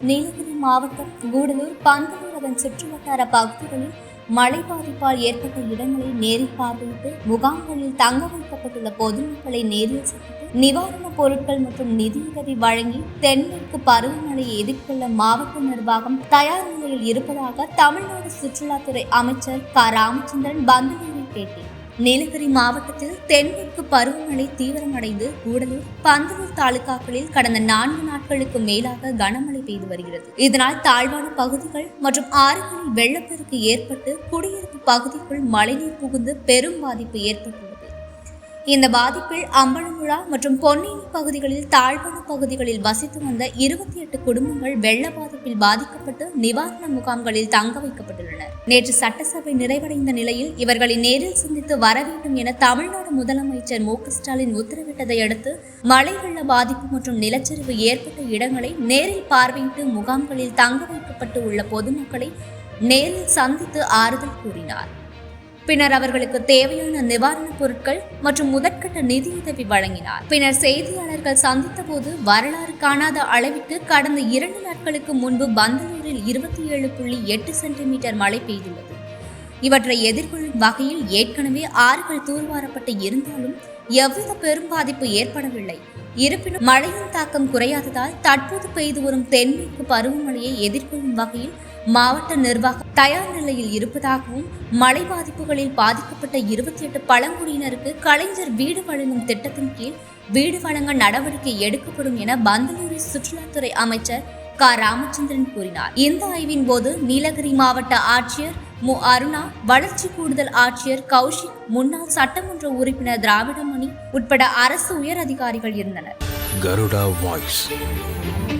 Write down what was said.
நீலகிரி மாவட்டம் கூடலூர் பந்தலூர் அதன் சுற்றுவட்டார பகுதிகளில் மழை பாதிப்பால் ஏற்பட்ட இடங்களை நேரில் பார்வையிட்டு முகாம்களில் தங்க வைக்கப்பட்டுள்ள பொதுமக்களை நேரில் சந்தித்து நிவாரணப் பொருட்கள் மற்றும் நிதியுதவி வழங்கி தென்மேற்கு பருவமழையை எதிர்கொள்ள மாவட்ட நிர்வாகம் தயார் நிலையில் இருப்பதாக தமிழ்நாடு சுற்றுலாத்துறை அமைச்சர் க. ராமச்சந்திரன் பந்தலூரில் பேட்டி நீலகிரி மாவட்டத்தில் தென்மேற்கு பருவமழை தீவிரமடைந்து கூடலூர் பந்தலூர் தாலுகாக்களில் கடந்த நான்கு நாட்களுக்கு மேலாக கனமழை பெய்து வருகிறது. இதனால் தாழ்வான பகுதிகள் மற்றும் ஆறுகளில் வெள்ளப்பெருக்கு ஏற்பட்டு குடியிருப்பு பகுதிக்குள் மழைநீர் புகுந்து பெரும் பாதிப்பு ஏற்பட்டுள்ளது. இந்த பாதிப்பில் அம்பலமுழா மற்றும் பொன்னினி பகுதிகளில் தாழ்வான பகுதிகளில் வசித்து வந்த இருபத்தி எட்டு குடும்பங்கள் வெள்ள பாதிப்பில் பாதிக்கப்பட்டு நிவாரண முகாம்களில் தங்க வைக்கப்பட்டுள்ளன. நேற்று சட்டசபை நிறைவடைந்த நிலையில் இவர்களை நேரில் சந்தித்து வர வேண்டும் என தமிழ்நாடு முதலமைச்சர் மு ஸ்டாலின் உத்தரவிட்டதை அடுத்து மழை வெள்ள பாதிப்பு மற்றும் நிலச்சரிவு ஏற்பட்ட இடங்களை நேரில் பார்வையிட்டு முகாம்களில் தங்க வைக்கப்பட்டு உள்ள பொதுமக்களை நேரில் சந்தித்து ஆறுதல் கூறினார். பின்னர் அவர்களுக்கு தேவையான நிவாரணப் பொருட்கள் மற்றும் முதற்கட்ட நிதியுதவி வழங்கினார். பின்னர் செய்தியாளர்கள் சந்தித்தபோது வரலாறு காணாத அளவிற்கு கடந்த இரண்டு நாட்களுக்கு முன்பு பந்தலூரில் இருபத்தி ஏழு புள்ளி எட்டு சென்டிமீட்டர் மழை பெய்துள்ளது. இவற்றை எதிர்கொள்ளும் வகையில் ஏற்கனவே ஆறுகள் தூர்வாரப்பட்டு இருந்தாலும் எவ்வித பெரும் பாதிப்பு ஏற்படவில்லை. இருப்பினும் மழையின் தாக்கம் குறையாததால் தற்போது பெய்து வரும் தென்மேற்கு பருவமழையை எதிர்கொள்ளும் வகையில் மாவட்ட நிர்வாகம் தயார் நிலையில் இருப்பதாகவும் மழை பாதிப்புகளில் பாதிக்கப்பட்ட இருபத்தி எட்டு பழங்குடியினருக்கு கலைஞர் வீடு வழங்கும் திட்டத்தின் கீழ் வீடு வழங்க நடவடிக்கை எடுக்கப்படும் என பந்தலூரு சுற்றுலாத்துறை அமைச்சர் க. ராமச்சந்திரன் கூறினார். இந்த ஆய்வின் போது நீலகிரி மாவட்ட ஆட்சியர் மு. அருணா வளர்ச்சி கூடுதல் ஆட்சியர் கௌஷிக் முன்னாள் சட்டமன்ற உறுப்பினர் திராவிடமணி உட்பட அரசு உயர் அதிகாரிகள் இருந்தனர்.